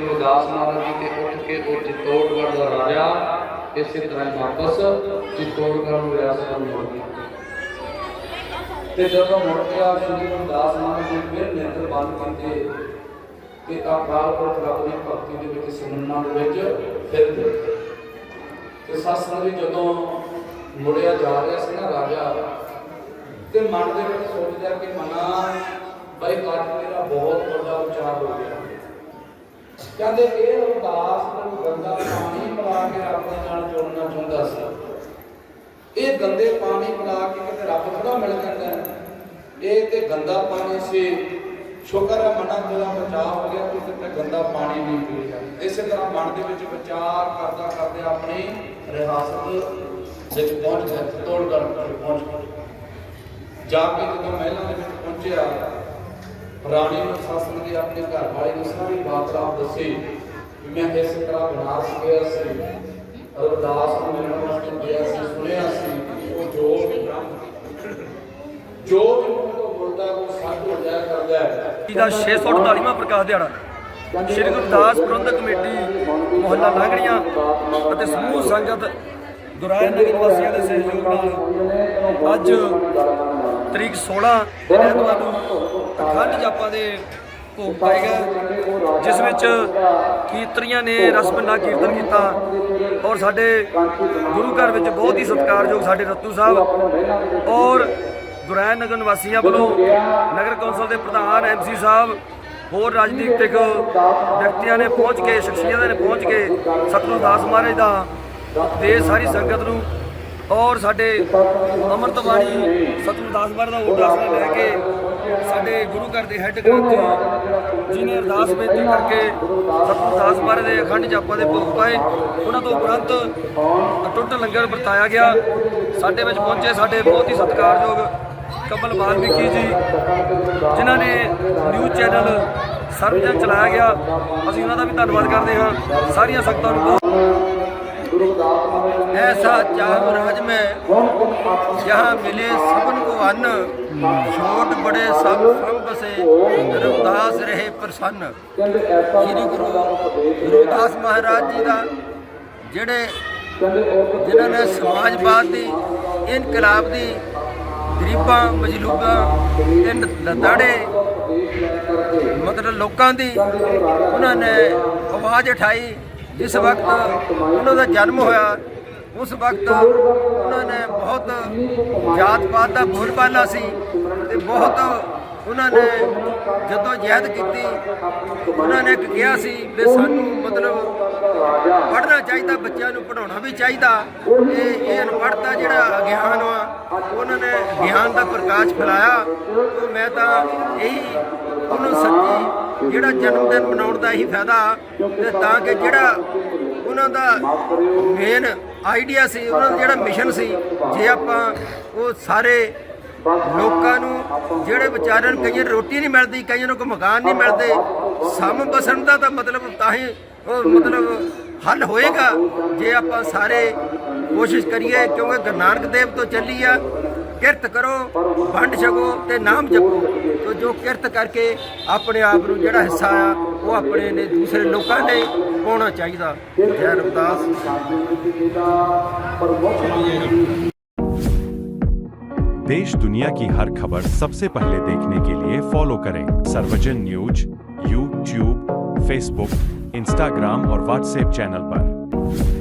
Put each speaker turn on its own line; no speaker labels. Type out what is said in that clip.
ਗੁਰਦਾਸ ਮਹਾਰਾਜ ਜੀ ਤੇ ਉੱਠ ਕੇ ਉਹ ਚਿੱਤੌੜਗੜ੍ਹ ਦਾ ਰਾਜਾ, ਇਸੇ ਤਰ੍ਹਾਂ ਹੀ ਵਾਪਸ ਚਿੱਤੌੜਗੜ੍ਹ ਨੂੰ ਰਿਆਸਤ ਨੂੰ ਮੁੜ ਗਿਆ। ਤੇ ਜਦੋਂ ਮੁੜ ਗਿਆ ਸ੍ਰੀ ਗੁਰਦਾਸ ਮਹਾਰਾਜ ਜੀ ਫਿਰ ਨੇਤਰ ਬੰਦ ਕੀਤੇ ਤੇ ਅਕਾਲ ਪੁਰਖ ਰੱਬ ਦੀ ਭਗਤੀ ਦੇ ਵਿੱਚ ਸਿਮਰਨਾਂ ਦੇ ਵਿੱਚ ਫਿਰਦੇ ਤੇ ਸਤਸੰਗ ਵੀ ਜਦੋਂ ਮੁੜਿਆ ਜਾ ਰਿਹਾ ਸੀ ਨਾ ਰਾਜਾ, ਤੇ ਮਨ ਦੇ ਵਿੱਚ ਸੋਚਦਾ ਕਿ ਮਨਾ, ਬਈ ਅੱਜ ਮੇਰਾ ਬਹੁਤ ਵੱਡਾ ਉਚਾਰ ਹੋ ਗਿਆ। ਕਹਿੰਦੇ ਇਹ ਉਦਾਸ ਨੂੰ ਗੰਦਾ ਪਾਣੀ ਪਿਲਾ ਕੇ ਰੱਬ ਦੇ ਨਾਲ ਜੋੜਨਾ ਚਾਹੁੰਦਾ ਸੀ। ਇਹ ਗੰਦੇ ਪਾਣੀ ਪਿਲਾ ਕੇ ਕਿਤੇ ਰੱਬ ਥੋੜਾ ਮਿਲ ਜਾਂਦਾ। ਇਹ ਤੇ ਗੰਦਾ ਪਾਣੀ ਸੀ। ਸ਼ੁਕਰ ਹੈ ਮਨਾਂ ਦਾ ਬਚਾਅ ਹੋ ਗਿਆ ਕਿ ਕਿਤੇ ਗੰਦਾ ਪਾਣੀ ਨਹੀਂ ਪੀ ਇਸੇ ਤਰ੍ਹਾਂ ਮਨ ਦੇ ਵਿੱਚ ਵਿਚਾਰ ਕਰਦਾ ਕਰਦੇ ਆਪਣੀ ਰਿਹਾਸਤ ਵਿੱਚ ਪਹੁੰਚ ਗਿਆ ਤੋੜ ਕਰ ਪਹੁੰਚ ਜਾ ਕੇ ਜਦੋਂ ਮਹਿਲਾਂ ਦੇ ਵਿੱਚ ਪਹੁੰਚਿਆ ਰਾਣੀ ਨੂੰ ਸਾਸਨ ਦੀ ਆਪਣੇ ਘਰ ਵਾਲੇ ਨੂੰ ਸਾਰੀ ਬਾਤ ਰਾਤ ਦੱਸੀ ਮੈਂ ਇਸ ਤਰ੍ਹਾਂ ਬਨਾਰਸ ਗਿਆ ਸੀ। ਅਰਦਾਸ ਨੂੰ ਮਿਲਣ ਵਾਸਤੇ ਗਿਆ ਸੀ ਸੁਣਿਆ ਸੀ ਉਹ ਜੋ ਜੋ ਵੀ ਬੋਲਦਾ ਉਹ ਸੱਚ ਹੋ ਜਾਇਆ ਕਰਦਾ ਹੈ।
ਜੀ ਦਾ 648ਵਾਂ ਪ੍ਰਕਾਸ਼ ਦਿਹਾੜਾ। ਸ਼੍ਰੀ ਗੁਰਦਾਸ ਪ੍ਰਬੰਧਕ ਕਮੇਟੀ ਮੁਹੱਲਾ ਲਾਂਗੜੀਆਂ ਅਤੇ ਸਮੂਹ ਸੰਗਤ ਦੁਰਾਏ ਨਗਰ ਵਾਸੀਆਂ ਦੇ ਸਹਿਯੋਗ ਨਾਲ ਅੱਜ ਤਰੀਕ 16 ਦਿਨ ਐਤਵਾਰ ਨੂੰ ਅਖੰਡ ਦੇ ਭੋਗ ਪਾਏ ਗਏ। ਜਿਸ ਵਿੱਚ ਕੀਰਤਨੀਆਂ ਨੇ ਰਸਮਨਾ ਕੀਰਤਨ ਕੀਤਾ ਔਰ ਸਾਡੇ ਗੁਰੂ ਘਰ ਵਿੱਚ ਬਹੁਤ ਹੀ ਸਤਿਕਾਰਯੋਗ ਸਾਡੇ ਰਤੂ ਸਾਹਿਬ ਔਰ ਦੁਰਾਇਆ ਨਗਰ ਨਿਵਾਸੀਆਂ ਵੱਲੋਂ ਨਗਰ ਕੌਂਸਲ ਦੇ ਪ੍ਰਧਾਨ ਐਮਸੀ ਸਾਹਿਬ, ਹੋਰ ਰਾਜਨੀਤਿਕ ਵਿਅਕਤੀਆਂ ਨੇ ਪਹੁੰਚ ਕੇ, ਸ਼ਖਸੀਅਤਾਂ ਨੇ ਪਹੁੰਚ ਕੇ ਸਤਿਗੁਰੂ ਦਾਸ ਮਹਾਰਾਜ ਦਾ ਦੇ ਸਾਰੀ ਸੰਗਤ ਨੂੰ ਔਰ ਸਾਡੇ ਅੰਮ੍ਰਿਤ ਬਾਣੀ ਸਤਿਗੁਰੂ ਦਾਸ ਦਾ ਉਦਾਸ ਲੈ ਕੇ ਸਾਡੇ ਗੁਰੂ ਘਰ ਦੇ ਹੈੱਡ ਗ੍ਰੰਥੀ ਜੀ ਅਰਦਾਸ ਬੇਨਤੀ ਕਰਕੇ ਸਤਿਗੁਰੂ ਦਾਸ ਦੇ ਅਖੰਡ ਜਾਪਾਂ ਦੇ ਭੋਗ ਪਾਏ, ਉਹਨਾਂ ਤੋਂ ਉਪਰੰਤ ਅਟੁੱਟ ਲੰਗਰ ਵਰਤਾਇਆ ਗਿਆ। ਸਾਡੇ ਵਿੱਚ ਪਹੁੰਚੇ ਸਾਡੇ ਬਹੁਤ ਹੀ ਸਤਿਕਾਰਯੋਗ ਕਮਲ ਵਾਲਮੀਕੀ ਜੀ, ਜਿਨ੍ਹਾਂ ਨੇ ਨਿਊਜ਼ ਚੈਨਲ ਸਰਵਜਨ ਚਲਾਇਆ ਗਿਆ। ਅਸੀਂ ਉਹਨਾਂ ਦਾ ਵੀ ਧੰਨਵਾਦ ਕਰਦੇ ਹਾਂ। ਸਾਰੀਆਂ ਸੰਗਤਾਂ ਨੂੰ
ऐसा चाह राज में जहाँ मिले सबन को अन्न छोट बड़े सब संग से रविदास रहे प्रसन्न श्री गुरु ਰਵਿਦਾਸ ਮਹਾਰਾਜ ਜੀ ਦਾ ਜਿਹੜੇ ਜਿਨ੍ਹਾਂ ਨੇ ਸਮਾਜਵਾਦ ਦੀ ਇਨਕਲਾਬ ਦੀ ਗਰੀਬਾਂ ਮਜਲੂਬਾਂ ਤੇ ਲਤਾੜੇ ਮਤਲਬ ਲੋਕਾਂ ਦੀ ਉਹਨਾਂ ਨੇ ਆਵਾਜ਼ ਉਠਾਈ ਜਿਸ ਵਕਤ ਉਹਨਾਂ ਦਾ ਜਨਮ ਹੋਇਆ, ਉਸ ਵਕਤ ਉਹਨਾਂ ਨੇ ਬਹੁਤ ਜਾਤ ਪਾਤ ਦਾ ਬੋਲਬਾਲਾ ਸੀ ਤੇ ਬਹੁਤ ਉਹਨਾਂ ਨੇ ਜਦੋਂ ਜਹਿਦ ਕੀਤੀ, ਉਹਨਾਂ ਨੇ ਕਿਹਾ ਸੀ ਵੀ ਸਾਨੂੰ ਮਤਲਬ ਪੜ੍ਹਨਾ ਚਾਹੀਦਾ, ਬੱਚਿਆਂ ਨੂੰ ਪੜਾਉਣਾ ਵੀ ਚਾਹੀਦਾ। ਇਹ ਇਹ ਅਨਪੜ੍ਹਤਾ ਜਿਹੜਾ ਅਗਿਆਨ ਵਾ, ਉਹਨਾਂ ਨੇ ਗਿਆਨ ਦਾ ਪ੍ਰਕਾਸ਼ ਫੈਲਾਇਆ। ਤੇ ਮੈਂ ਤਾਂ ਇਹੀ ਉਹਨੂੰ ਸੱਚੀ ਜਿਹੜਾ ਜਨਮ ਦਿਨ ਮਨਾਉਣ ਦਾ ਹੀ ਫਾਇਦਾ ਤੇ ਤਾਂ ਕਿ ਜਿਹੜਾ ਉਹਨਾਂ ਦਾ ਮੇਨ ਆਈਡੀਆ ਸੀ, ਉਹਨਾਂ ਦਾ ਜਿਹੜਾ ਮਿਸ਼ਨ ਸੀ, ਜੇ ਆਪਾਂ ਉਹ ਸਾਰੇ ਲੋਕਾਂ ਨੂੰ, ਜਿਹੜੇ ਵਿਚਾਰਿਆਂ ਨੂੰ ਕਈਆਂ ਨੂੰ ਰੋਟੀ ਨਹੀਂ ਮਿਲਦੀ, ਕਈਆਂ ਨੂੰ ਕੋਈ ਮਕਾਨ ਨਹੀਂ ਮਿਲਦੇ, ਸਮ ਬਸਣ ਦਾ ਤਾਂ ਮਤਲਬ ਤਾਂ ਹੀ ਉਹ ਮਤਲਬ ਹੱਲ ਹੋਏਗਾ, ਜੇ ਆਪਾਂ ਸਾਰੇ ਕੋਸ਼ਿਸ਼ ਕਰੀਏ, ਕਿਉਂਕਿ ਗੁਰੂ ਨਾਨਕ ਦੇਵ ਤੋਂ ਚੱਲੀ ਆ ਕਿਰਤ ਕਰੋ ਵੰਡ ਛਕੋ ਤੇ ਨਾਮ ਜਪੋ ਤੋ ਜੋ ਕਿਰਤ ਕਰਕੇ ਆਪਣੇ ਆਪ ਨੂੰ ਜਿਹੜਾ ਹਿੱਸਾ ਆ ਉਹ ਆਪਣੇ ਨੇ ਦੂਸਰੇ ਲੋਕਾਂ ਨੇ ਪਾਉਣਾ ਚਾਹੀਦਾ ਜੈ ਰਵਿਦਾਸ
देश दुनिया की हर खबर सबसे पहले देखने के लिए फॉलो करें Sarvjan news YouTube Facebook Instagram और व्हाट्सएप चैनल पर